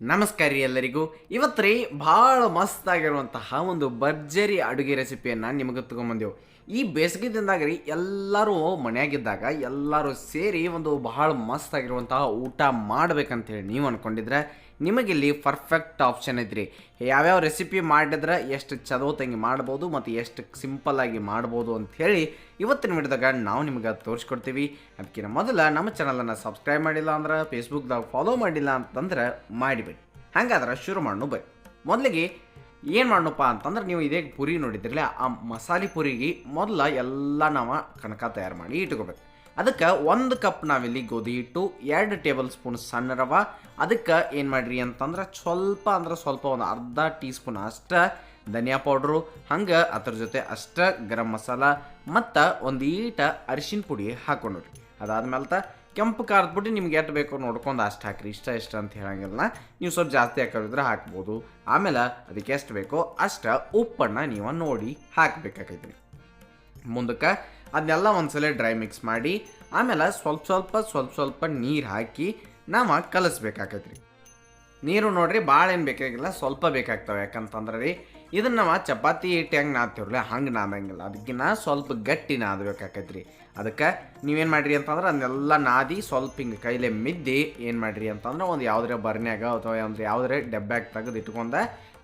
ನಮಸ್ಕಾರ ರೀ ಎಲ್ಲರಿಗೂ. ಇವತ್ತು ರೀ ಭಾಳ ಮಸ್ತ್ ಆಗಿರುವಂತಹ ಒಂದು ಭರ್ಜರಿ ಅಡುಗೆ ರೆಸಿಪಿಯನ್ನು ನಿಮಗೆ ತಗೊಂಬಂದೆವು. ಈ ಬೇಸಿಗೆ ದಿನದಾಗ ರೀ ಎಲ್ಲರೂ ಮನೆಯಾಗಿದ್ದಾಗ ಎಲ್ಲರೂ ಸೇರಿ ಒಂದು ಬಹಳ ಮಸ್ತ್ ಆಗಿರುವಂತಹ ಊಟ ಮಾಡ್ಬೇಕಂತೇಳಿ ನೀವು ಅನ್ಕೊಂಡಿದ್ರೆ ನಿಮಗಿಲ್ಲಿ ಪರ್ಫೆಕ್ಟ್ ಆಪ್ಷನ್ ಇದ್ರಿ ಯಾವ್ಯಾವ ರೆಸಿಪಿ ಮಾಡಿದ್ರೆ ಎಷ್ಟು ಚದೋತಂಗಿ ಮಾಡ್ಬೋದು ಮತ್ತು ಎಷ್ಟು ಸಿಂಪಲ್ ಆಗಿ ಮಾಡ್ಬೋದು ಹೇಳಿ ಇವತ್ತಿನ ವಿಡಿಯೋದಾಗ ನಾವು ನಿಮಗೆ ತೋರಿಸ್ಕೊಡ್ತೀವಿ. ಅದಕ್ಕಿಂತ ಮೊದಲು ನಮ್ಮ ಚಾನಲನ್ನು ಸಬ್ಸ್ಕ್ರೈಬ್ ಮಾಡಿಲ್ಲ ಅಂದ್ರೆ ಫೇಸ್ಬುಕ್ದಾಗ ಫಾಲೋ ಮಾಡಿಲ್ಲ ಅಂತಂದ್ರೆ ಮಾಡಿಬಿಡಿ. ಹಾಗಾದ್ರೆ ಶುರು ಮಾಡೋಣ ಬೈ ಮೊದಲಿಗೆ ಏನು ಮಾಡೋಣಪ್ಪ ಅಂತಂದ್ರೆ ನೀವು ಇದೇ ಪುರಿ ನೋಡಿದ್ರಲ್ಲ ಆ ಮಸಾಲೆ ಪುರಿಗೆ ಮೊದಲು ಎಲ್ಲ ನಾವು ಕನಕ ತಯಾರು ಮಾಡಿ ಇಟ್ಕೋಬೇಕು. ಅದಕ್ಕೆ ಒಂದು ಕಪ್ ನಾವಿಲ್ಲಿ ಗೋಧಿ ಹಿಟ್ಟು, ಎರಡು ಟೇಬಲ್ ಸ್ಪೂನ್ ಸಣ್ಣ ರವ. ಅದಕ್ಕೆ ಏನು ಮಾಡಿರಿ ಅಂತಂದ್ರೆ ಸ್ವಲ್ಪ ಅಂದ್ರೆ ಸ್ವಲ್ಪ ಒಂದು ಅರ್ಧ ಟೀ ಸ್ಪೂನ್ ಅಷ್ಟ ಧನಿಯಾ ಪೌಡ್ರು, ಹಂಗೆ ಅದ್ರ ಜೊತೆ ಅಷ್ಟ ಗರಂ ಮಸಾಲ ಮತ್ತು ಒಂದು ಈಟ ಅರಿಶಿನ ಪುಡಿ ಹಾಕೊಂಡ್ರಿ. ಅದಾದ್ಮೇಲೆ ಕೆಂಪು ಖಾರದ ಪುಡಿ ನಿಮ್ಗೆ ಎಷ್ಟು ಬೇಕೋ ನೋಡ್ಕೊಂಡು ಅಷ್ಟು ಹಾಕ್ರಿ. ಇಷ್ಟ ಇಷ್ಟ ಅಂತ ಹೇಳಂಗಿಲ್ಲ. ನೀವು ಸ್ವಲ್ಪ ಜಾಸ್ತಿ ಹಾಕೋದಿದ್ರೆ ಹಾಕ್ಬೋದು. ಆಮೇಲೆ ಅದಕ್ಕೆ ಎಷ್ಟು ಬೇಕೋ ಅಷ್ಟು ಉಪ್ಪನ್ನು ನೀವು ನೋಡಿ ಹಾಕಬೇಕಾಗೈತ್ರಿ. ಮುಂದಕ್ಕೆ ಅದನ್ನೆಲ್ಲ ಒಂದ್ಸಲ ಡ್ರೈ ಮಿಕ್ಸ್ ಮಾಡಿ ಆಮೇಲೆ ಸ್ವಲ್ಪ ಸ್ವಲ್ಪ ಸ್ವಲ್ಪ ಸ್ವಲ್ಪ ನೀರು ಹಾಕಿ ನಾವು ಕಲಿಸ್ಬೇಕಾಗೈತ್ರಿ ನೀರು ನೋಡ್ರಿ ಭಾಳ ಏನು ಬೇಕಾಗಿಲ್ಲ, ಸ್ವಲ್ಪ ಬೇಕಾಗ್ತವೆ ಯಾಕಂತಂದ್ರೆ ರೀ ಇದನ್ನ ನಾವು ಚಪಾತಿ ಹಿಟ್ಟು ಹೆಂಗೆ ನಾದ್ತೀವ್ರಲ್ಲ ಹಂಗೆ ನಾದಂಗಿಲ್ಲ. ಅದಕ್ಕಿನ್ನ ಸ್ವಲ್ಪ ಗಟ್ಟಿ ನಾದಬೇಕಾಕೈತ್ರಿ. ಅದಕ್ಕೆ ನೀವೇನು ಮಾಡ್ರಿ ಅಂತಂದ್ರೆ ಅದನ್ನೆಲ್ಲ ನಾದಿ ಸ್ವಲ್ಪ ಹಿಂಗೆ ಕೈಲೇ ಮಿದ್ದಿ ಏನು ಮಾಡ್ರಿ ಅಂತಂದ್ರೆ ಒಂದು ಯಾವುದೇ ಬರ್ನ್ಯಾಗ ಅಥವಾ ಒಂದು ಯಾವುದೇ ಡಬ್ಬ್ಯಾಗ ತೆಗೆದು ಇಟ್ಕೊಂಡ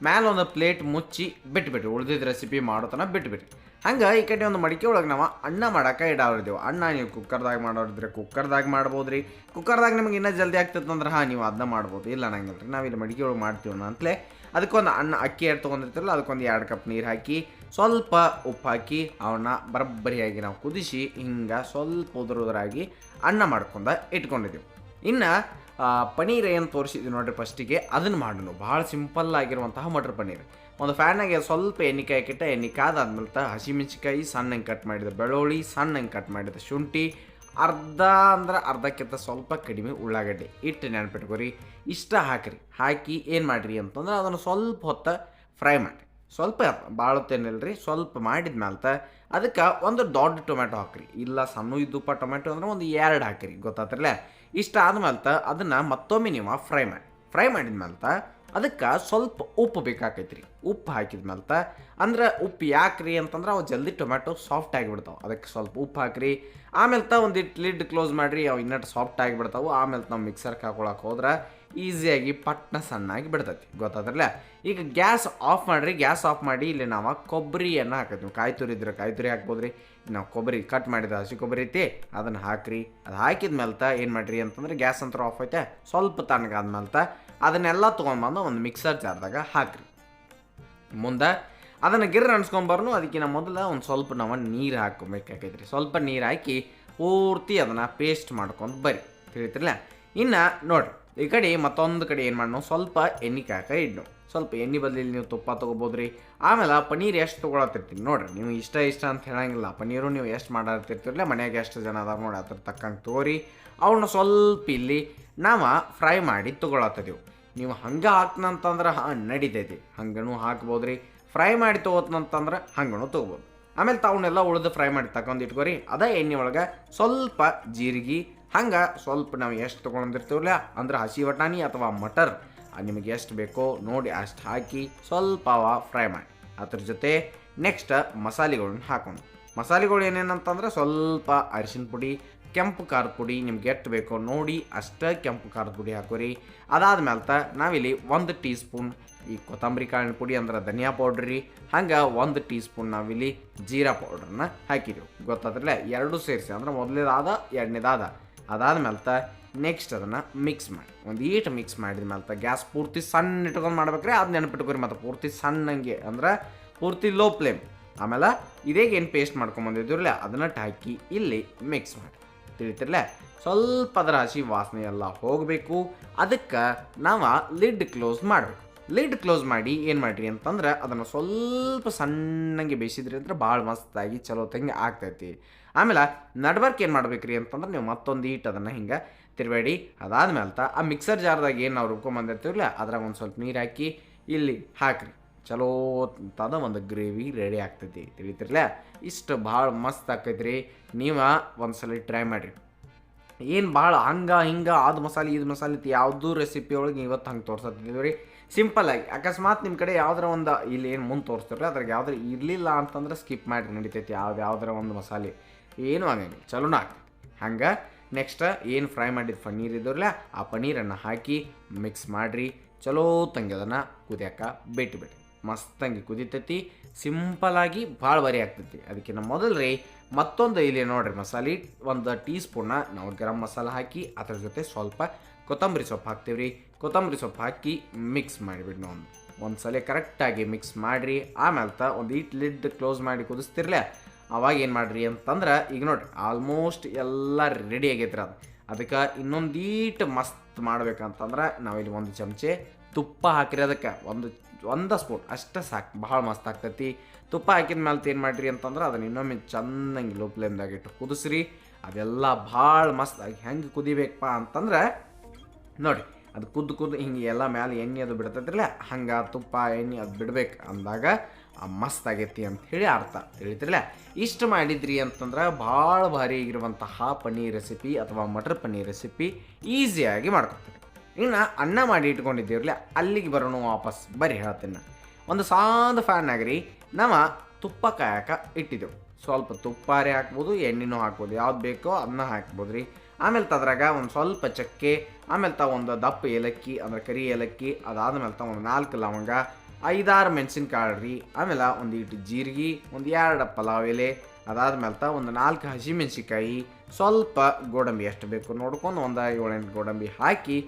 ಮ್ಯಾಲೆ ಒಂದು ಪ್ಲೇಟ್ ಮುಚ್ಚಿ ಬಿಟ್ಬಿಟ್ರಿ ಉಳ್ದಿದ್ದ ರೆಸಿಪಿ ಮಾಡೋತನ ಬಿಟ್ಬಿಟ್ರಿ ಹಂಗೆ ಈ ಕಡೆ ಒಂದು ಮಡಿಕೆ ಒಳಗೆ ನಾವು ಅನ್ನ ಮಾಡೋಕೆ ಇಡಾವ್ರಿದ್ದೇವೆ ಅಣ್ಣ ನೀವು ಕುಕ್ಕರ್ದಾಗ ಮಾಡೋರಿದ್ರೆ ಕುಕ್ಕರ್ದಾಗ ಮಾಡ್ಬೋದು ರೀ ಕುಕ್ಕರ್ದಾಗ ನಿಮ್ಗೆ ಇನ್ನೂ ಜಲ್ದಿ ಆಗ್ತಿತ್ತು ಅಂದ್ರೆ ಹಾಂ, ನೀವು ಅದನ್ನ ಮಾಡ್ಬೋದು. ಇಲ್ಲ ನಂಗಿಲ್ಲ ರೀ ಇಲ್ಲಿ ಮಡಿಕೆ ಒಳಗೆ ಮಾಡ್ತೀವಿ ಅಂತಲೇ ಅದಕ್ಕೊಂದು ಅನ್ನ, ಅಕ್ಕಿ ಎರಡು ತೊಗೊಂಡಿರ್ತಿರಲ್ಲ, ಅದಕ್ಕೊಂದು ಎರಡು ಕಪ್ ನೀರು ಹಾಕಿ, ಸ್ವಲ್ಪ ಉಪ್ಪು ಹಾಕಿ ಅವನ್ನ ಬರಬ್ಬರಿಯಾಗಿ ನಾವು ಕುದಿಸಿ, ಹಿಂಗೆ ಸ್ವಲ್ಪ ಉದುರು ಉದುರಾಗಿ ಅನ್ನ ಮಾಡ್ಕೊಂಡ ಇಟ್ಕೊಂಡಿದ್ದೀವಿ ಇನ್ನು ಪನೀರ್ ಏನು ತೋರಿಸಿದ್ವಿ ನೋಡ್ರಿ ಫಸ್ಟಿಗೆ ಅದನ್ನು ಮಾಡೋಣ ಭಾಳ ಸಿಂಪಲ್ ಆಗಿರುವಂತಹ ಮಟರ್ ಪನ್ನೀರ್ ಒಂದು ಫ್ಯಾನಾಗೆ ಸ್ವಲ್ಪ ಎಣ್ಣೆ ಕಿಟ್ಟ ಎಣ್ಣೆ ಕಾದಾದ್ಮೇಲೆ ಹಸಿಮೆಣಸಿಕಾಯಿ ಸಣ್ಣಂಗೆ ಕಟ್ ಮಾಡಿದ ಬೆಳ್ಳುಳ್ಳಿ, ಸಣ್ಣಂಗೆ ಕಟ್ ಮಾಡಿದ ಶುಂಠಿ ಅರ್ಧ ಅಂದ್ರೆ ಅರ್ಧಕ್ಕಿಂತ ಸ್ವಲ್ಪ ಕಡಿಮೆ ಉಳ್ಳಾಗಡ್ಡೆ ಇಟ್ಟು ನೆನಪಿಟ್ಕೋರಿ. ಇಷ್ಟ ಹಾಕಿರಿ. ಹಾಕಿ ಏನು ಮಾಡಿರಿ ಅಂತಂದ್ರೆ ಅದನ್ನು ಸ್ವಲ್ಪ ಹೊತ್ತ ಫ್ರೈ ಮಾಡಿ ಸ್ವಲ್ಪ ಭಾಳ ರೀ ಸ್ವಲ್ಪ ಮಾಡಿದ ಅದಕ್ಕೆ ಒಂದು ದೊಡ್ಡ ಟೊಮೆಟೊ ಹಾಕ್ರಿ. ಇಲ್ಲ ಸಣ್ಣ ಇದ್ದುಪ್ಪ ಟೊಮೆಟೊ ಅಂದ್ರೆ ಒಂದು ಎರಡು ಹಾಕಿರಿ. ಗೊತ್ತಾತ್ರಲ್ಲ? ಇಷ್ಟ ಆದ್ಮೇಲೆ ಅದನ್ನು ಮತ್ತೊಮ್ಮೆ ನೀವು ಫ್ರೈ ಮಾಡಿ. ಫ್ರೈ ಮಾಡಿದ ಮ್ಯಾಲ್ತ ಅದಕ್ಕೆ ಸ್ವಲ್ಪ ಉಪ್ಪು ಬೇಕಾಕೈತ್ರಿ. ಉಪ್ಪು ಹಾಕಿದ ಮೇಲೆ ಅಂದ್ರೆ ಉಪ್ಪು ಯಾಕ್ರಿ ಅಂತಂದ್ರೆ ಅವು ಜಲ್ದಿ ಟೊಮೆಟೊ ಸಾಫ್ಟ್ ಆಗಿಬಿಡ್ತಾವೆ. ಅದಕ್ಕೆ ಸ್ವಲ್ಪ ಉಪ್ಪು ಹಾಕ್ರಿ. ಆಮೇಲೆ ತ ಒಂದು ಲಿಡ್ ಕ್ಲೋಸ್ ಮಾಡಿರಿ, ಅವು ಇನ್ನಟ್ಟು ಸಾಫ್ಟ್ ಆಗಿಬಿಡ್ತಾವೆ. ಆಮೇಲೆ ನಾವು ಮಿಕ್ಸರ್ಗೆ ಹಾಕೊಳಕ್ಕೆ ಹೋದ್ರೆ ಈಸಿಯಾಗಿ ಪಟ್ನ ಸಣ್ಣಾಗಿ ಬಿಡ್ತೈತಿ. ಗೊತ್ತಾದ್ರಲ್ಲ ಈಗ ಗ್ಯಾಸ್ ಆಫ್ ಮಾಡಿರಿ. ಗ್ಯಾಸ್ ಆಫ್ ಮಾಡಿ ಇಲ್ಲಿ ನಾವು ಕೊಬ್ಬರಿಯನ್ನು ಹಾಕತ್ತೀವಿ ಕಾಯಿ ತುರಿ ಇದ್ರೆ ಕಾಯಿ ತುರಿ ಹಾಕ್ಬೋದ್ರಿ ನಾವು ಕೊಬ್ಬರಿ ಕಟ್ ಮಾಡಿದ ಹಸಿ ಕೊಬ್ಬರಿ ಐತಿ, ಅದನ್ನು ಹಾಕ್ರಿ. ಅದು ಹಾಕಿದ ಮೇಲೆ ಏನು ಮಾಡಿರಿ ಅಂತಂದ್ರೆ ಗ್ಯಾಸ್ ಅಂತ ಆಫ್ ಐತೆ. ಸ್ವಲ್ಪ ತಣ್ಣಗಾದ್ಮೇಲೆ ಅದನ್ನೆಲ್ಲ ತೊಗೊಂಡ್ಬಂದು ಒಂದು ಮಿಕ್ಸರ್ ಜಾರ್ದಾಗ ಹಾಕ್ರಿ. ಮುಂದೆ ಅದನ್ನು ಗಿರ್ರ ಅನ್ಸ್ಕೊಂಬರ್ನು ಅದಕ್ಕಿಂತ ಮೊದಲು ಒಂದು ಸ್ವಲ್ಪ ನಾವು ನೀರು ಹಾಕ್ಕೊಬೇಕಾಗೈತ್ರಿ ಸ್ವಲ್ಪ ನೀರು ಹಾಕಿ ಪೂರ್ತಿ ಅದನ್ನು ಪೇಸ್ಟ್ ಮಾಡ್ಕೊಂಡು ಬರ್ರಿ. ತಿಳಿತಿರಲ್ಲ ಇನ್ನು ನೋಡ್ರಿ. ಈ ಕಡೆ ಮತ್ತೊಂದು ಕಡೆ ಏನು ಮಾಡೋಣ ಸ್ವಲ್ಪ ಎಣ್ಣೆ ಕಾಕ ಇಡ್ನು. ಸ್ವಲ್ಪ ಎಣ್ಣೆ ಬದಲಿಲಿ ನೀವು ತುಪ್ಪ ತೊಗೋಬೋದ್ರಿ. ಆಮೇಲೆ ಪನೀರ್ ಎಷ್ಟು ತೊಗೊಳತಿರ್ತೀನಿ ನೋಡ್ರಿ. ನೀವು ಇಷ್ಟ ಇಷ್ಟ ಅಂತ ಹೇಳಂಗಿಲ್ಲ. ಪನೀರು ನೀವು ಎಷ್ಟು ಮಾಡತ್ತಿರ್ತಿರಲ್ಲ ಮನ್ಯಾಗ ಎಷ್ಟು ಜನ ಅದಾರ ನೋಡಿ ಅದ್ರ ತಕ್ಕಂಗೆ ತೋರಿ ಅವನ್ನ ಸ್ವಲ್ಪ ಇಲ್ಲಿ ನಾವು ಫ್ರೈ ಮಾಡಿ ತೊಗೊಳತ್ತೀವಿ ನೀವು ಹಂಗೆ ಹಾಕ್ನಂತಂದ್ರೆ ಹಾಂ ನಡಿತೈತಿ. ಹಂಗನು ಹಾಕ್ಬೋದ್ರಿ. ಫ್ರೈ ಮಾಡಿ ತೊಗೋತಂತಂದ್ರೆ ಹಂಗೂ ತೊಗೋಬೋದು. ಆಮೇಲೆ ತಾವನ್ನೆಲ್ಲ ಉಳಿದು ಫ್ರೈ ಮಾಡಿ ತಗೊಂಡು ಇಟ್ಕೊರಿ. ಅದೇ ಎಣ್ಣೆ ಒಳಗೆ ಸ್ವಲ್ಪ ಜೀರಿಗೆ, ಹಂಗೆ ಸ್ವಲ್ಪ ನಾವು ಎಷ್ಟು ತೊಗೊಂಡಿರ್ತೀವಲ್ಲ ಅಂದ್ರೆ ಹಸಿ ಬಟಾಣಿ ಅಥವಾ ಮಟರ್ ನಿಮಗೆ ಎಷ್ಟು ಬೇಕೋ ನೋಡಿ ಅಷ್ಟು ಹಾಕಿ ಸ್ವಲ್ಪ ಫ್ರೈ ಮಾಡಿ. ಅದ್ರ ಜೊತೆ ನೆಕ್ಸ್ಟ್ ಮಸಾಲೆಗಳನ್ನ ಹಾಕೊಂಡು ಮಸಾಲೆಗಳು ಏನೇನಂತಂದ್ರೆ ಸ್ವಲ್ಪ ಅರಿಶಿನ ಪುಡಿ ಕೆಂಪು ಖಾರದ ಪುಡಿ ನಿಮ್ಗೆ ಎಷ್ಟು ಬೇಕೋ ನೋಡಿ ಅಷ್ಟೇ ಕೆಂಪು ಖಾರದ ಪುಡಿ ಹಾಕೋರಿ. ಅದಾದ್ಮೇಲೆ ನಾವಿಲ್ಲಿ ಒಂದು ಟೀ ಸ್ಪೂನ್ ಈ ಕೊತ್ತಂಬರಿ ಕಾಳಿನ ಪುಡಿ ಅಂದ್ರೆ ಧನಿಯಾ ಪೌಡ್ರ್ ರೀ. ಹಂಗೆ ಒಂದು ಟೀ ಸ್ಪೂನ್ ನಾವಿಲ್ಲಿ ಜೀರಾ ಪೌಡ್ರನ್ನ ಹಾಕಿದೆವು. ಗೊತ್ತಾದ್ರಲ್ಲ ಎರಡು ಸೇರಿಸಿ ಅಂದ್ರೆ ಮೊದಲೇದಾದ, ಎರಡನೇದಾದ. ಅದಾದ್ಮೇಲೆ ನೆಕ್ಸ್ಟ್ ಅದನ್ನು ಮಿಕ್ಸ್ ಮಾಡಿ. ಒಂದು ಈಟ್ ಮಿಕ್ಸ್ ಮಾಡಿದ ಮೇಲೆ ಗ್ಯಾಸ್ ಪೂರ್ತಿ ಸಣ್ಣ ಇಟ್ಕೊಂಡು ಮಾಡ್ಬೇಕ್ರಿ. ಅದು ನೆನಪಿಟ್ಕೊರಿ ಮತ್ತು ಪೂರ್ತಿ ಸಣ್ಣಂಗೆ ಅಂದ್ರೆ ಪೂರ್ತಿ ಲೋ ಫ್ಲೇಮ್ ಆಮೇಲೆ ಇದೇಗೇನು ಪೇಸ್ಟ್ ಮಾಡ್ಕೊಂಬಂದಿದ್ರಲ್ಲ ಅದನ್ನ ಹಾಕಿ ಇಲ್ಲಿ ಮಿಕ್ಸ್ ಮಾಡಿ. ತಿಳಿತಿರ್ಲೆ. ಸ್ವಲ್ಪ ಅದರ ಹಸಿ ವಾಸನೆ ಎಲ್ಲ ಹೋಗಬೇಕು. ಅದಕ್ಕೆ ನಾವು ಲಿಡ್ ಕ್ಲೋಸ್ ಮಾಡಬೇಕು. ಲಿಡ್ ಕ್ಲೋಸ್ ಮಾಡಿ ಏನು ಮಾಡಿರಿ ಅಂತಂದ್ರೆ ಅದನ್ನು ಸ್ವಲ್ಪ ಸಣ್ಣಗೆ ಬೇಯಿಸಿದ್ರಿ ಅಂದ್ರೆ ಭಾಳ ಮಸ್ತಾಗಿ ಚಲೋ ತಂಗೆ ಆಗ್ತೈತಿ. ಆಮೇಲೆ ನಡ್ಬರ್ಕ್ ಏನು ಮಾಡ್ಬೇಕ್ರಿ ಅಂತಂದ್ರೆ ನೀವು ಮತ್ತೊಂದು ಈಟ್ ಅದನ್ನು ಹಿಂಗೆ ತಿರುಬೇಡಿ. ಅದಾದ್ಮೇಲೆ ಆ ಮಿಕ್ಸರ್ ಜಾರ್ದಾಗ ಏನು ನಾವು ರುಬ್ಕೊಂಬಂದಿರ್ತೀವಲ್ಲ ಅದ್ರಾಗ ಒಂದು ಸ್ವಲ್ಪ ನೀರು ಹಾಕಿ ಇಲ್ಲಿ ಹಾಕ್ರಿ. ಚಲೋ ಒಂದು ಗ್ರೇವಿ ರೆಡಿ ಆಗ್ತೈತಿ, ತಿಳಿತಿರ್ಲ? ಇಷ್ಟು ಭಾಳ ಮಸ್ತ್ ಆಕೈತ್ರಿ ನೀವು ಒಂದ್ಸಲ ಟ್ರೈ ಮಾಡಿರಿ. ಏನು ಭಾಳ ಹಂಗೆ ಹಿಂಗೆ ಅದು ಮಸಾಲೆ ಇದು ಮಸಾಲೆ ಇತ್ತು ಯಾವುದೂ ರೆಸಿಪಿ ಒಳಗೆ ಇವತ್ತು ಹಂಗೆ ತೋರ್ಸತ್ತಿದ್ದೀವಿ ರೀ. ಸಿಂಪಲ್ ಆಗಿ, ಅಕಸ್ಮಾತ್ ನಿಮ್ಮ ಕಡೆ ಯಾವ್ದಾರ ಒಂದು ಇಲ್ಲಿ ಏನು ಮುಂದೆ ತೋರಿಸ್ತಿರಲ್ಲ ಅದ್ರಾಗ ಯಾವ್ದಾರ ಇರಲಿಲ್ಲ ಅಂತಂದ್ರೆ ಸ್ಕಿಪ್ ಮಾಡಿ ನಡಿತೈತಿ ಯಾವ್ದು ಯಾವ್ದಾರ ಒಂದು ಮಸಾಲೆ. ಏನು ಹಂಗಂಗೆ ಚಲೋನ ಆಗ್ತೈತಿ. ಹಂಗೆ ನೆಕ್ಸ್ಟ್ ಏನು ಫ್ರೈ ಮಾಡಿದ ಪನ್ನೀರ್ ಇದ್ರಲ್ಲ ಆ ಪನ್ನೀರನ್ನು ಹಾಕಿ ಮಿಕ್ಸ್ ಮಾಡಿರಿ. ಚಲೋ ತಂಗಿ ಅದನ್ನು ಕುದಿಯಾಕ ಬಿಟ್ಟು ಬಿಡಿ ಮಸ್ತಂಗಿ ಕುದಿತೈತಿ ಸಿಂಪಲಾಗಿ ಭಾಳ ಬರಿ ಆಗ್ತೈತಿ. ಅದಕ್ಕಿಂತ ಮೊದಲು ರೀ ಮತ್ತೊಂದು ಇಲ್ಲಿ ನೋಡ್ರಿ ಮಸಾಲೆ, ಒಂದು ಟೀ ಸ್ಪೂನ್ನ ನಾವು ಗರಂ ಮಸಾಲ ಹಾಕಿ, ಅದ್ರ ಜೊತೆ ಸ್ವಲ್ಪ ಕೊತ್ತಂಬರಿ ಸೊಪ್ಪು ಹಾಕ್ತೀವಿ ರೀ. ಕೊತ್ತಂಬರಿ ಸೊಪ್ಪು ಹಾಕಿ ಮಿಕ್ಸ್ ಮಾಡಿಬಿಡಿ ನಾವು ಒಂದು ಸಲ ಕರೆಕ್ಟಾಗಿ ಮಿಕ್ಸ್ ಮಾಡಿರಿ, ಆಮೇಲೆ ತ ಒಂದು ಈಟ್ ಲಿಡ್ ಕ್ಲೋಸ್ ಮಾಡಿ ಕುದಿಸ್ತಿರ್ಲೆ, ಅವಾಗ ಏನು ಮಾಡ್ರಿ ಅಂತಂದ್ರೆ, ಈಗ ನೋಡಿರಿ ಆಲ್ಮೋಸ್ಟ್ ಎಲ್ಲ ರೆಡಿ ಆಗೈತ್ರಿ ಅದು. ಅದಕ್ಕೆ ಇನ್ನೊಂದೀಟ್ ಮಸ್ತ್ ಮಾಡ್ಬೇಕಂತಂದ್ರೆ ನಾವಿಲ್ಲಿ ಒಂದು ಚಮಚೆ ತುಪ್ಪ ಹಾಕಿರಿ ಅದಕ್ಕೆ. ಒಂದು ಒಂದು ಸ್ಪೂನ್, ಅಷ್ಟೇ ಸಾಕು, ಭಾಳ ಮಸ್ತ್ ಆಗ್ತೈತಿ. ತುಪ್ಪ ಹಾಕಿದ ಮೇಲೆ ಏನು ಮಾಡಿರಿ ಅಂತಂದ್ರೆ ಅದನ್ನ ಇನ್ನೊಮ್ಮೆ ಚೆನ್ನಾಗಿ ಲೋ ಫ್ಲೇಮ್ದಾಗ ಇಟ್ಟು ಕುದಿಸ್ರಿ. ಅದೆಲ್ಲ ಭಾಳ ಮಸ್ತ್ ಆಗಿ ಹೆಂಗೆ ಕುದಿಬೇಕಪ್ಪ ಅಂತಂದ್ರೆ, ನೋಡಿ, ಅದು ಕುದ್ದು ಕುದ್ದು ಹಿಂಗೆ ಎಲ್ಲ ಮ್ಯಾಲೆ ಎಣ್ಣೆ ಅದು ಬಿಡ್ತೈತಿರಲ್ಲ, ಹಂಗೆ ತುಪ್ಪ, ಎಣ್ಣೆ ಅದು ಬಿಡ್ಬೇಕು ಅಂದಾಗ ಆ ಮಸ್ತ್ ಆಗೈತಿ ಅಂತ ಹೇಳಿ ಅರ್ಥ. ತಿಳಿತಿರಲ್ಲ? ಇಷ್ಟು ಮಾಡಿದ್ರಿ ಅಂತಂದ್ರೆ ಭಾಳ ಭಾರಿ ಆಗಿರುವಂತಹ ಪನ್ನೀರ್ ರೆಸಿಪಿ ಅಥವಾ ಮಟರ್ ಪನ್ನೀರ್ ರೆಸಿಪಿ ಈಸಿಯಾಗಿ ಮಾಡ್ಕೊತಾರೆ ಇನ್ನು ಅನ್ನ ಮಾಡಿ ಇಟ್ಕೊಂಡಿದ್ದೀವ್ರಲ್ಲ, ಅಲ್ಲಿಗೆ ಬರೋಣ ವಾಪಸ್. ಬರೀ ಹೇಳ್ತೀನಿ ಒಂದು ಸಾಂದ ಫ್ಯಾನ್ ಆಗ್ರಿ. ನಮ್ಮ ತುಪ್ಪ ಕಾಯಕ ಇಟ್ಟಿದ್ದೆವು. ಸ್ವಲ್ಪ ತುಪ್ಪಾರೆ ಹಾಕ್ಬೋದು, ಎಣ್ಣೆನೂ ಹಾಕ್ಬೋದು. ಯಾವ್ದು ಬೇಕೋ ಅದನ್ನ ಹಾಕ್ಬೋದು ರೀ ಆಮೇಲೆ ತದ್ರಾಗ ಒಂದು ಸ್ವಲ್ಪ ಚಕ್ಕೆ, ಆಮೇಲೆ ತ ಒಂದು ದಪ್ಪ ಏಲಕ್ಕಿ, ಅಂದರೆ ಕರಿ ಏಲಕ್ಕಿ, ಅದಾದ್ಮೇಲೆ ತ ಒಂದು ನಾಲ್ಕು ಲವಂಗ, ಐದಾರು ಮೆಣಸಿನ್ಕಾಳು ರೀ. ಆಮೇಲೆ ಒಂದು ಇಟ್ಟು ಜೀರಿಗೆ, ಒಂದು ಎರಡು ಪಲಾವ್ ಎಲೆ, ಅದಾದ್ಮೇಲೆ ತ ಒಂದು ನಾಲ್ಕು ಹಸಿಮೆಣಸಿಕಾಯಿ ಸ್ವಲ್ಪ ಗೋಡಂಬಿ ಎಷ್ಟು ಬೇಕು ನೋಡ್ಕೊಂಡು ಒಂದು ಏಳೆಂಟು ಗೋಡಂಬಿ ಹಾಕಿ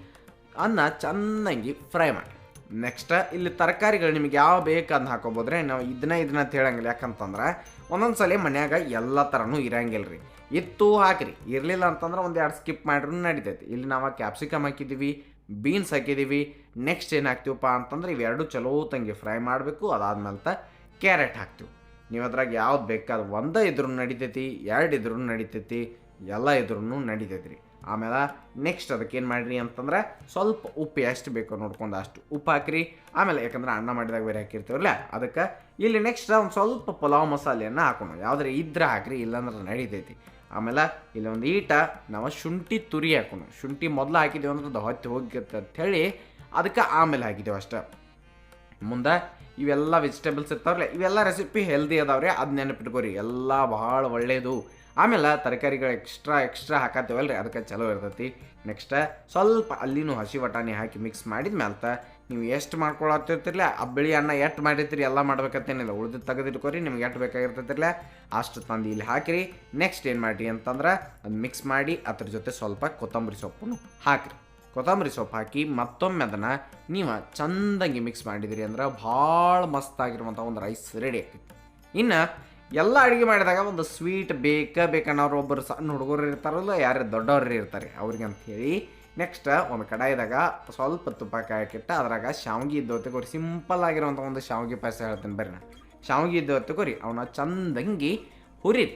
ಅನ್ನ ಚೆನ್ನಾಗಿ ಫ್ರೈ ಮಾಡಿ. ನೆಕ್ಸ್ಟ್ ಇಲ್ಲಿ ತರಕಾರಿಗಳು ನಿಮಗೆ ಯಾವ ಬೇಕು ಅಂತ ಹಾಕೋಬೋದ್ರೆ ನಾವು ಇದನ್ನ ಇದನ್ನ ಅಂತ ಹೇಳಂಗಿಲ್ಲ. ಯಾಕಂತಂದ್ರೆ ಒಂದೊಂದು ಸಲ ಮನ್ಯಾಗ ಎಲ್ಲ ಥರನೂ ಇರಂಗಿಲ್ಲ ರೀ ಇತ್ತು ಹಾಕಿರಿ. ಇರಲಿಲ್ಲ ಅಂತಂದ್ರೆ ಒಂದು ಎರಡು ಸ್ಕಿಪ್ ಮಾಡ್ರೂ ನಡಿತೈತಿ. ಇಲ್ಲಿ ನಾವು ಕ್ಯಾಪ್ಸಿಕಮ್ ಹಾಕಿದ್ದೀವಿ ಬೀನ್ಸ್ ಹಾಕಿದ್ದೀವಿ ನೆಕ್ಸ್ಟ್ ಏನು ಹಾಕ್ತೀವಪ್ಪ ಅಂತಂದ್ರೆ ಇವೆರಡು ಚಲೋ ತಂಗಿ ಫ್ರೈ ಮಾಡಬೇಕು. ಅದಾದ್ಮೇಲೆ ಕ್ಯಾರೆಟ್ ಹಾಕ್ತೀವಿ. ನೀವು ಅದ್ರಾಗ ಯಾವ್ದು ಬೇಕಾದ ಒಂದೇ ಇದ್ರೂ ನಡಿತೈತಿ, ಎರಡು ಇದ್ರೂ ನಡಿತೈತಿ. ಎಲ್ಲ ಇದ್ರೂ ನಡೀತೈತ್ರಿ. ಆಮೇಲೆ ನೆಕ್ಸ್ಟ್ ಅದಕ್ಕೆ ಏನು ಮಾಡಿರಿ ಅಂತಂದ್ರೆ ಸ್ವಲ್ಪ ಉಪ್ಪು ಎಷ್ಟು ಬೇಕೋ ನೋಡ್ಕೊಂಡು ಅಷ್ಟು ಉಪ್ಪು ಹಾಕಿರಿ. ಆಮೇಲೆ ಯಾಕಂದ್ರೆ ಅನ್ನ ಮಾಡಿದಾಗ ಬೇರೆ ಹಾಕಿರ್ತೀವಲ್ಲ, ಅದಕ್ಕೆ ಇಲ್ಲಿ ನೆಕ್ಸ್ಟ್ ಒಂದು ಸ್ವಲ್ಪ ಪಲಾವ್ ಮಸಾಲೆಯನ್ನು ಹಾಕೋಣ. ಯಾವ್ದಾರ ಇದ್ರೆ ಹಾಕಿರಿ, ಇಲ್ಲಾಂದ್ರೆ ನಡೀತೈತಿ. ಆಮೇಲೆ ಇಲ್ಲಿ ಒಂದು ಈಟ, ನಾವು ಶುಂಠಿ ತುರಿ ಹಾಕೋಣ. ಶುಂಠಿ ಮೊದಲು ಹಾಕಿದ್ದೇವೆ ಅಂದ್ರೆ ಅದು ಹೊತ್ತಿ ಹೋಗಿತ್ತೆ ಅಂತ ಹೇಳಿ, ಅದಕ್ಕೆ ಆಮೇಲೆ ಹಾಕಿದ್ದೇವೆ ಅಷ್ಟೇ. ಮುಂದೆ ಇವೆಲ್ಲ ವೆಜಿಟೇಬಲ್ಸ್ ಇರ್ತಾವ್ರಲ್ಲ, ಇವೆಲ್ಲ ರೆಸಿಪಿ ಹೆಲ್ದಿ ಅದಾವ್ರಿ, ಅದು ನೆನಪಿಟ್ಕೋರಿ, ಎಲ್ಲ ಭಾಳ ಒಳ್ಳೆಯದು ಆಮೇಲೆ ತರಕಾರಿಗಳು ಎಕ್ಸ್ಟ್ರಾ ಎಕ್ಸ್ಟ್ರಾ ಹಾಕತ್ತೇವಲ್ರಿ, ಅದಕ್ಕೆ ಚಲೋ ಇರ್ತೈತಿ. ನೆಕ್ಸ್ಟ್ ಸ್ವಲ್ಪ ಅಲ್ಲಿನೂ ಹಸಿ ಬಟಾಣಿ ಹಾಕಿ ಮಿಕ್ಸ್ ಮಾಡಿದ ಮೇಲೆ ನೀವು ಎಷ್ಟು ಮಾಡ್ಕೊಳತ್ತಿರ್ತಿರ್ಲ ಆ ಬಿಳಿ ಅನ್ನ ಎಷ್ಟು ಮಾಡಿರ್ತೀರಿ, ಎಲ್ಲ ಮಾಡ್ಬೇಕಂತೇನಿಲ್ಲ ಉಳಿದು ತೆಗೆದಿಟ್ಕೋರಿ, ನಿಮ್ಗೆ ಎಷ್ಟು ಬೇಕಾಗಿರ್ತೈತಿರ್ಲ, ಅಷ್ಟು ತಂದು ಇಲ್ಲಿ ಹಾಕಿರಿ. ನೆಕ್ಸ್ಟ್ ಏನು ಮಾಡಿರಿ ಅಂತಂದ್ರೆ, ಅದು ಮಿಕ್ಸ್ ಮಾಡಿ, ಅದ್ರ ಜೊತೆ ಸ್ವಲ್ಪ ಕೊತ್ತಂಬರಿ ಸೊಪ್ಪನ್ನು ಹಾಕಿರಿ. ಕೊತ್ತಂಬರಿ ಸೊಪ್ಪು ಹಾಕಿ ಮತ್ತೊಮ್ಮೆ ಅದನ್ನು ನೀವು ಚಂದಂಗಿ ಮಿಕ್ಸ್ ಮಾಡಿದಿರಿ ಅಂದ್ರೆ ಭಾಳ ಮಸ್ತ್ ಆಗಿರುವಂಥ ಒಂದು ರೈಸ್ ರೆಡಿ ಆಗ್ತೈತಿ. ಇನ್ನು ಎಲ್ಲ ಅಡುಗೆ ಮಾಡಿದಾಗ ಒಂದು ಸ್ವೀಟ್ ಬೇಕ ಬೇಕನ್ನೋರು ಒಬ್ಬರು ಸಣ್ಣ ಹುಡುಗರು ಇರ್ತಾರಲ್ಲ, ಯಾರು ದೊಡ್ಡವ್ರು ಇರ್ತಾರೆ ಅವ್ರಿಗೆ ಅಂತ ಹೇಳಿ ನೆಕ್ಸ್ಟ್ ಒಂದು ಕಡಾಯಿದಾಗ ಸ್ವಲ್ಪ ತುಪ್ಪ ಕಾಯಕ್ಕಿಟ್ಟು ಅದ್ರಾಗ ಶಾವಿಗೆ ಇದ್ದು ಕೊರಿ. ಸಿಂಪಲ್ ಆಗಿರುವಂಥ ಒಂದು ಶಾವಿಗೆ ಪಾಯಸ ಹೇಳ್ತೀನಿ ಬರ್ರಿ ನಾನು ಶಾವಿಗೆ ಇದ್ದು ಕೊರಿ ಅವನ್ನ ಚಂದಂಗಿ ಹುರಿ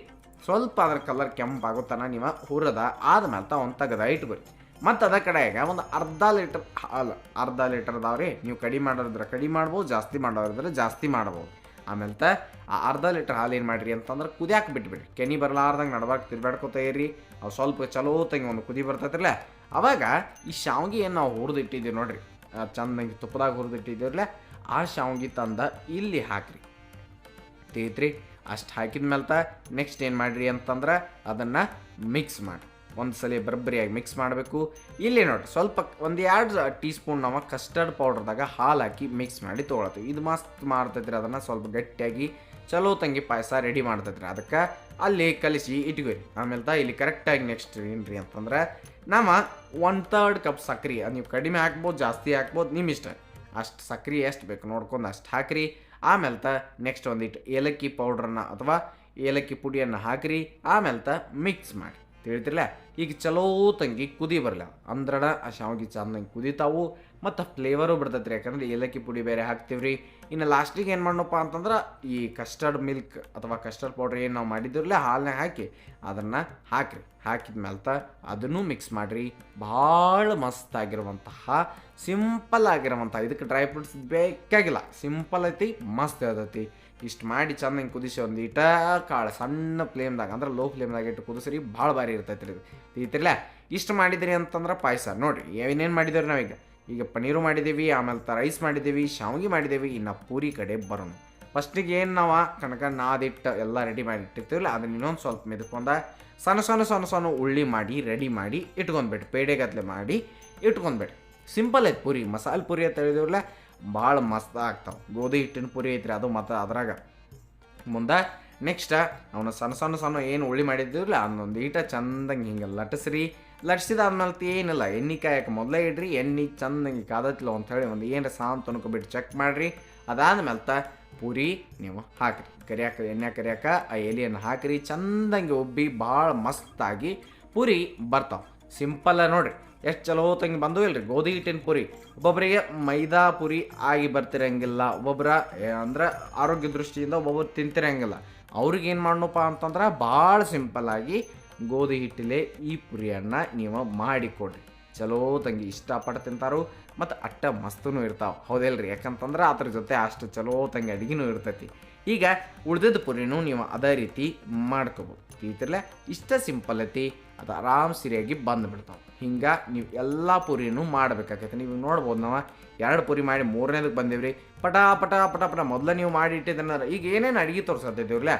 ಸ್ವಲ್ಪ ಅದ್ರ ಕಲರ್ ಕೆಂಪಾಗುತ್ತಾನ ತನ ನೀವು ಹುರದ ಆದಮೇಲೆ ಒಂದು ತೆಗೆದ ಇಟ್ಕೊರಿ. ಮತ್ತು ಅದ ಕಡೆಯಾಗ ಒಂದು ಅರ್ಧ ಲೀಟರ್ ಹಾಲು ಅರ್ಧ ಲೀಟರ್ ರೀ. ನೀವು ಕಡಿಮೆ ಮಾಡೋರಿದ್ರೆ ಕಡಿಮೆ ಮಾಡ್ಬೋದು, ಜಾಸ್ತಿ ಮಾಡೋರಿದ್ರೆ ಜಾಸ್ತಿ ಮಾಡ್ಬೋದು. ಆಮೇಲೆ ತ, ಆ ಅರ್ಧ ಲೀಟರ್ ಹಾಲು ಏನು ಮಾಡಿರಿ ಅಂತಂದ್ರೆ ಕುದಿಯಾಕೆ ಬಿಟ್ಬಿಡ್ರಿ. ಕೆನಿ ಬರಲಾರ್ದಂಗೆ ನಡ್ಬಾರ್ದು ತಿರ್ಗಾಡ್ಕೊತ ಇರ್ರಿ. ಅವು ಸ್ವಲ್ಪ ಚಲೋ ತಂಗಿ ಒಂದು ಕುದಿ ಬರ್ತೈತಿರ್ಲ ಅವಾಗ ಈ ಶಾವ್ಗಿ ಏನು ನಾವು ಹುರಿದು ಇಟ್ಟಿದ್ದೀವಿ ನೋಡ್ರಿ ಚಂದಂಗೆ ತುಪ್ಪದಾಗ ಹುರಿದು ಇಟ್ಟಿದ್ದೀವ್ರಲ್ಲ ಆ ಶಾವ್ಗಿ ತಂದ ಇಲ್ಲಿ ಹಾಕ್ರಿ. ತೇತ್ರಿ, ಅಷ್ಟು ಹಾಕಿದ ಮೇಲೆ ತ ನೆಕ್ಸ್ಟ್ ಏನು ಮಾಡಿರಿ ಅಂತಂದ್ರೆ ಅದನ್ನು ಮಿಕ್ಸ್ ಮಾಡಿ. ಒಂದು ಸಲ ಬರಬ್ಬರಿಯಾಗಿ ಮಿಕ್ಸ್ ಮಾಡಬೇಕು. ಇಲ್ಲಿ ನೋಡಿ, ಸ್ವಲ್ಪ ಒಂದು ಎರಡು ಟೀ ಸ್ಪೂನ್ ನಾವು ಕಸ್ಟರ್ಡ್ ಪೌಡ್ರ್ದಾಗ ಹಾಲು ಹಾಕಿ ಮಿಕ್ಸ್ ಮಾಡಿ ತೊಗೊಳತ್ತೀವಿ ಇದು ಮಸ್ತ್ ಮಾಡ್ತೈತ್ರಿ ಅದನ್ನು ಸ್ವಲ್ಪ ಗಟ್ಟಿಯಾಗಿ ಚಲೋ ತಂಗಿ ಪಾಯಸ ರೆಡಿ ಮಾಡ್ತೈತ್ರಿ ಅದಕ್ಕೆ. ಅಲ್ಲಿ ಕಲಿಸಿ ಇಟ್ಕೊರಿ. ಆಮೇಲೆ ತಾ ಇಲ್ಲಿ ಕರೆಕ್ಟಾಗಿ ನೆಕ್ಸ್ಟ್ ಏನ್ರಿ ಅಂತಂದ್ರೆ ನಮ್ಮ ಒನ್ ತರ್ಡ್ ಕಪ್ ಸಕ್ರೆ ನೀವು ಕಡಿಮೆ ಹಾಕ್ಬೋದು, ಜಾಸ್ತಿ ಹಾಕ್ಬೋದು ನಿಮ್ಮ ಇಷ್ಟ. ಅಷ್ಟು ಸಕ್ರೆ ಎಷ್ಟು ಬೇಕು ನೋಡ್ಕೊಂಡು ಅಷ್ಟು ಹಾಕಿರಿ. ಆಮೇಲೆ ತ ನೆಕ್ಸ್ಟ್ ಒಂದಿಟ್ಟು ಏಲಕ್ಕಿ ಪೌಡ್ರನ್ನ ಅಥವಾ ಏಲಕ್ಕಿ ಪುಡಿಯನ್ನು ಹಾಕಿರಿ. ಆಮೇಲೆ ತ ಮಿಕ್ಸ್ ಮಾಡಿ. ತಿಳಿತಿರಲ್ಲ ಈಗ ಚಲೋ ತಂಗಿ ಕುದಿ ಬರಲ್ಲ ಅಂದ್ರಣ, ಆ ಶಾವಿಗೆ ಚಂದಂಗೆ ಕುದಿತಾವು, ಮತ್ತು ಫ್ಲೇವರು ಬಿಡ್ತೈತೆ ರೀ ಯಾಕಂದ್ರೆ ಏಲಕ್ಕಿ ಪುಡಿ ಬೇರೆ ಹಾಕ್ತೀವಿ ರೀ ಇನ್ನು ಲಾಸ್ಟಿಗೆ ಏನು ಮಾಡೋಣಪ್ಪ ಅಂತಂದ್ರೆ, ಈ ಕಸ್ಟರ್ಡ್ ಮಿಲ್ಕ್ ಅಥವಾ ಕಸ್ಟರ್ಡ್ ಪೌಡ್ರ್ ಏನು ನಾವು ಮಾಡಿದ್ರಲ್ಲ ಹಾಲನ್ನ ಹಾಕಿ ಅದನ್ನು ಹಾಕಿರಿ. ಹಾಕಿದ ಮೇಲ್ತ ಅದನ್ನು ಮಿಕ್ಸ್ ಮಾಡಿರಿ. ಭಾಳ ಮಸ್ತ್ ಆಗಿರುವಂತಹ ಸಿಂಪಲ್ ಆಗಿರುವಂಥ ಇದಕ್ಕೆ ಡ್ರೈ ಫ್ರೂಟ್ಸ್ ಬೇಕಾಗಿಲ್ಲ. ಸಿಂಪಲ್ ಐತಿ, ಮಸ್ತ್ ಇರ್ತೈತಿ. ಇಷ್ಟು ಮಾಡಿ ಚಂದ ಹಿಂಗೆ ಕುದಿಸಿ ಒಂದು ಇಟ ಕಾಳು, ಸಣ್ಣ ಫ್ಲೇಮ್ದಾಗ ಅಂದ್ರೆ ಲೋ ಫ್ಲೇಮ್ದಾಗ ಇಟ್ಟು ಕುದಿಸ್ರಿ, ಭಾಳ ಭಾರಿ ಇರ್ತೈತೆ ರೀ ಇದು ಇಷ್ಟು ಮಾಡಿದ್ರಿ ಅಂತಂದ್ರೆ ಪಾಯಸ. ನೋಡಿರಿ, ಏನೇನು ಮಾಡಿದೇವ್ರಿ ನಾವೀಗ? ಈಗ ಪನ್ನೀರು ಮಾಡಿದ್ದೀವಿ ಆಮೇಲೆ ತ ರೈಸ್ ಮಾಡಿದ್ದೀವಿ ಶಾವಿಗೆ ಮಾಡಿದ್ದೀವಿ ಇನ್ನು ಪೂರಿ ಕಡೆ ಬರೋಣ. ಫಸ್ಟಿಗೆ ಏನು ನಾವು? ಕನಕ ನಾದಿಟ್ಟು ಎಲ್ಲ ರೆಡಿ ಮಾಡಿ ಇಟ್ಟಿರ್ತೀವಲ್ಲ ಅದನ್ನ ಇನ್ನೊಂದು ಸ್ವಲ್ಪ ಮೆದುಕೊಂಡ ಸಣ್ಣ ಸಣ್ಣ ಸಣ್ಣ ಸಣ್ಣ ಉಳ್ಳಿ ಮಾಡಿ ರೆಡಿ ಮಾಡಿ ಇಟ್ಕೊಂಡ್ಬಿಟ್ಟು ಪೇಡೆಗತ್ಲೆ ಮಾಡಿ ಇಟ್ಕೊಂಡ್ಬಿಟ್ಟು ಸಿಂಪಲ್ ಐತೆ ಪೂರಿ, ಮಸಾಲೆ ಪೂರಿ ಅಂತ ಹೇಳಿದಿವಲ್ಲ ಭಾಳ ಮಸ್ತ್ ಆಗ್ತಾವೆ. ಗೋಧಿ ಹಿಟ್ಟಿನ ಪುರಿ ಐತ್ರಿ ಅದು ಮತ್ತು ಅದ್ರಾಗ. ಮುಂದೆ ನೆಕ್ಸ್ಟ್ ಅವನು ಸಣ್ಣ ಸಣ್ಣ ಸಣ್ಣ ಏನು ಉಳ್ಳಿ ಮಾಡಿದ್ದೀವಲ್ಲ ಅದನ್ನೊಂದು ಈಟ ಚಂದಂಗೆ ಹಿಂಗೆ ಲಟ್ಟಿಸ್ರಿ ಲಟ್ಸಿದಾದ್ಮೇಲೆ ಏನಿಲ್ಲ, ಎಣ್ಣೆ ಕಾಯಕ್ಕೆ ಮೊದಲೇ ಇಡ್ರಿ, ಎಣ್ಣೆ ಚಂದಂಗೆ ಕಾದತ್ಲ ಹೇಳಿ ಒಂದು ಏನರ ಸಾಂತ್ ಅನ್ಕೊಬಿಟ್ಟು ಚೆಕ್ ಮಾಡಿರಿ. ಅದಾದ್ಮೇಲೆ ತ ಪೂರಿ ನೀವು ಹಾಕಿರಿ. ಕರಿಯಾಕ, ಎಣ್ಣೆ ಕರಿಯಾಕ ಆ ಎಲೆಯನ್ನು ಹಾಕಿರಿ, ಚಂದಂಗೆ ಒಬ್ಬಿ ಭಾಳ ಮಸ್ತಾಗಿ ಪೂರಿ ಬರ್ತಾವೆ. ಸಿಂಪಲ್ಲ ನೋಡ್ರಿ. ಎಷ್ಟು ಚಲೋ ತಂಗಿ ಬಂದು ಇಲ್ರಿ? ಗೋಧಿ ಹಿಟ್ಟಿನ ಪುರಿ. ಒಬ್ಬೊಬ್ಬರಿಗೆ ಮೈದಾ ಪುರಿ ಆಗಿ ಬರ್ತಿರಂಗಿಲ್ಲ. ಒಬ್ಬೊಬ್ಬರ ಅಂದ್ರೆ ಆರೋಗ್ಯ ದೃಷ್ಟಿಯಿಂದ ಒಬ್ಬೊಬ್ರು ತಿಂತಿರಂಗಿಲ್ಲ. ಅವ್ರಿಗೆ ಏನು ಮಾಡೋಣಪ್ಪ ಅಂತಂದ್ರೆ ಭಾಳ ಸಿಂಪಲ್ಲಾಗಿ ಗೋಧಿ ಹಿಟ್ಟಿಲೆ ಈ ಪುರಿಯನ್ನು ನೀವು ಮಾಡಿಕೊಡ್ರಿ. ಚಲೋ ತಂಗಿ ಇಷ್ಟಪಟ್ಟು ತಿಂತಾರು ಮತ್ತು ಅಟ್ಟ ಮಸ್ತೂ ಇರ್ತಾವೆ. ಹೌದಲ್ರಿ? ಯಾಕಂತಂದ್ರೆ ಅದ್ರ ಜೊತೆ ಅಷ್ಟು ಚಲೋ ತಂಗಿ ಅಡುಗೆನೂ ಇರ್ತೈತಿ. ಈಗ ಉಳಿದದ ಪುರಿನೂ ನೀವು ಅದೇ ರೀತಿ ಮಾಡ್ಕೋಬೋದು. ತಿಳಿತಿರ್ಲೆ? ಇಷ್ಟ ಸಿಂಪಲ್ ಐತಿ ಅದು ಆರಾಮ್ ಸರಿಯಾಗಿ ಬಂದುಬಿಡ್ತಾವೆ ಹಿಂಗೆ ನೀವು ಎಲ್ಲ ಪುರಿನೂ ಮಾಡಬೇಕಾಗೈತೆ ನೀವು ನೋಡ್ಬೋದು ನಾವು ಎರಡು ಪುರಿ ಮಾಡಿ ಮೂರನೇದಕ್ಕೆ ಬಂದೇವ್ರಿ. ಪಟ ಪಟ ಪಟ ಪಟ ಮೊದಲು ನೀವು ಮಾಡಿ ಇಟ್ಟಿದ್ದನ್ನ ಈಗ ಏನೇನು ಅಡುಗೆ ತೋರಿಸತ್ತಿದ್ದೀವ್ರಲ್ಲ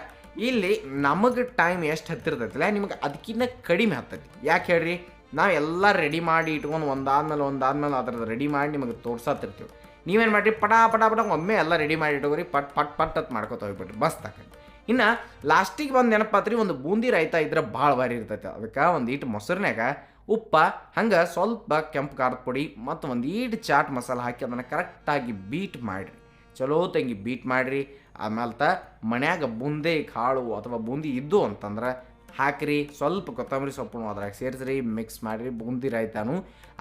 ಇಲ್ಲಿ ನಮಗೆ ಟೈಮ್ ಎಷ್ಟು ಹತ್ತಿರ್ತೈತಿಲ್ಲ? ನಿಮ್ಗೆ ಅದಕ್ಕಿಂತ ಕಡಿಮೆ ಹತ್ತೈತಿ. ಯಾಕೆ ಹೇಳ್ರಿ? ನಾವು ಎಲ್ಲ ರೆಡಿ ಮಾಡಿ ಇಟ್ಕೊಂಡು ಒಂದಾದ್ಮೇಲೆ ಒಂದಾದ್ಮೇಲೆ ಅದ್ರದ್ದು ರೆಡಿ ಮಾಡಿ ನಿಮಗೆ ತೋರ್ಸತ್ತಿರ್ತೀವಿ ನೀವೇನು ಮಾಡಿರಿ? ಪಟ ಪಟ ಪಟ, ಒಮ್ಮೆ ಎಲ್ಲ ರೆಡಿ ಮಾಡಿ ಇಟ್ಕೋರಿ ಪಟ್ ಪಟ್ ಪಟ್ ಅಂತ ಮಾಡ್ಕೊತ ಹೋಗ್ಬಿಟ್ರಿ. ಬಸ್ ಆಕೈತಿ ಇನ್ನು ಲಾಸ್ಟಿಗೆ ಬಂದು ನೆನಪಾತ್ರಿ ಒಂದು ಬೂಂದಿ ರಾಯ್ತ ಇದ್ರೆ ಭಾಳ ಭಾರಿ ಇರ್ತೈತೆ. ಅದಕ್ಕೆ ಒಂದು ಈಟು ಮೊಸರಿನಾಗ ಉಪ್ಪ, ಹಂಗೆ ಸ್ವಲ್ಪ ಕೆಂಪು ಖಾರದ ಪುಡಿ ಮತ್ತು ಒಂದು ಈಟು ಚಾಟ್ ಮಸಾಲ ಹಾಕಿ ಅದನ್ನು ಕರೆಕ್ಟಾಗಿ ಬೀಟ್ ಮಾಡಿರಿ. ಚಲೋ ತಂಗಿ ಬೀಟ್ ಮಾಡಿರಿ. ಆಮೇಲೆ ತ ಮನ್ಯಾಗ ಬೂಂದಿ ಕಾಳು ಅಥವಾ ಬೂಂದಿ ಇದ್ದು ಅಂತಂದ್ರೆ ಹಾಕಿರಿ. ಸ್ವಲ್ಪ ಕೊತ್ತಂಬರಿ ಸೊಪ್ಪು ಅದ್ರಾಗ ಸೇರಿಸ್ರಿ ಮಿಕ್ಸ್ ಮಾಡಿರಿ. ಬೂಂದಿ ರಾಯ್ತಾನು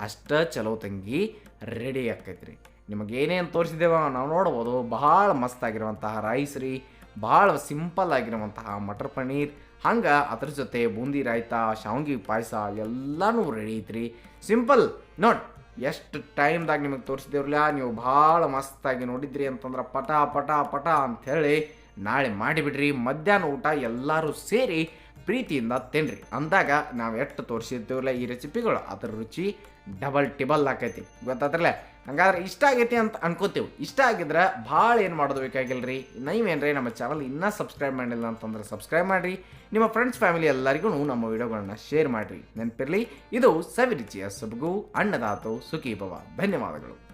ಅಷ್ಟ ಚಲೋ ತಂಗಿ ರೆಡಿ ಆಕೈತ್ರಿ ನಿಮಗೆ ಏನೇನು ತೋರಿಸಿದ್ದೇವ ನಾವು ನೋಡ್ಬೋದು, ಬಹಳ ಮಸ್ತ್ ಆಗಿರುವಂತಹ ರೈಸ್ ರೀ ಭಾಳ ಸಿಂಪಲ್ ಆಗಿರುವಂತಹ ಮಟರ್ ಪನ್ನೀರ್. ಹಂಗೆ ಅದ್ರ ಜೊತೆ ಬೂಂದಿ ರಾಯ್ತ, ಶಾವಂಗಿ ಪಾಯಸ ಎಲ್ಲನೂ ರೆಡಿ ಐತ್ರಿ. ಸಿಂಪಲ್ ನೋಡಿ, ಎಷ್ಟು ಟೈಮ್ದಾಗ ನಿಮಗೆ ತೋರಿಸಿದೇವ್ರಲ್ಲ ನೀವು ಭಾಳ ಮಸ್ತಾಗಿ ನೋಡಿದ್ರಿ ಅಂತಂದ್ರೆ ಪಟ ಪಟ ಪಟ ಅಂಥೇಳಿ ನಾಳೆ ಮಾಡಿಬಿಡ್ರಿ. ಮಧ್ಯಾಹ್ನ ಊಟ ಎಲ್ಲರೂ ಸೇರಿ ಪ್ರೀತಿಯಿಂದ ತಿನ್ರಿ ಅಂದಾಗ ನಾವು ಎಷ್ಟು ತೋರಿಸಿರ್ತೀವಲ್ಲ ಈ ರೆಸಿಪಿಗಳು ಅದರ ರುಚಿ ಡಬಲ್ ಟಿಬಲ್ ಆಕೈತಿ. ಗೊತ್ತಾದ್ರಲ್ಲೇ? ಹಂಗಾದ್ರೆ ಇಷ್ಟ ಆಗೈತಿ ಅಂತ ಅನ್ಕೋತೀವಿ. ಇಷ್ಟ ಆಗಿದ್ರೆ ಭಾಳ ಏನು ಮಾಡೋದು ಬೇಕಾಗಿಲ್ರಿ? ನೀವೇನ್ರಿ ನಮ್ಮ ಚಾನಲ್ ಇನ್ನೂ ಸಬ್ಸ್ಕ್ರೈಬ್ ಮಾಡಿಲ್ಲ ಅಂತಂದ್ರೆ ಸಬ್ಸ್ಕ್ರೈಬ್ ಮಾಡಿರಿ. ನಿಮ್ಮ ಫ್ರೆಂಡ್ಸ್ ಫ್ಯಾಮಿಲಿ ಎಲ್ಲರಿಗೂ ನಮ್ಮ ವಿಡಿಯೋಗಳನ್ನ ಶೇರ್ ಮಾಡಿರಿ. ನೆನಪಿರಲಿ, ಇದು ಸವಿರುಚಿಯ ಸೊಬಗು ಅಣ್ಣದಾತು ಸುಖಿ ಭವ ಧನ್ಯವಾದಗಳು.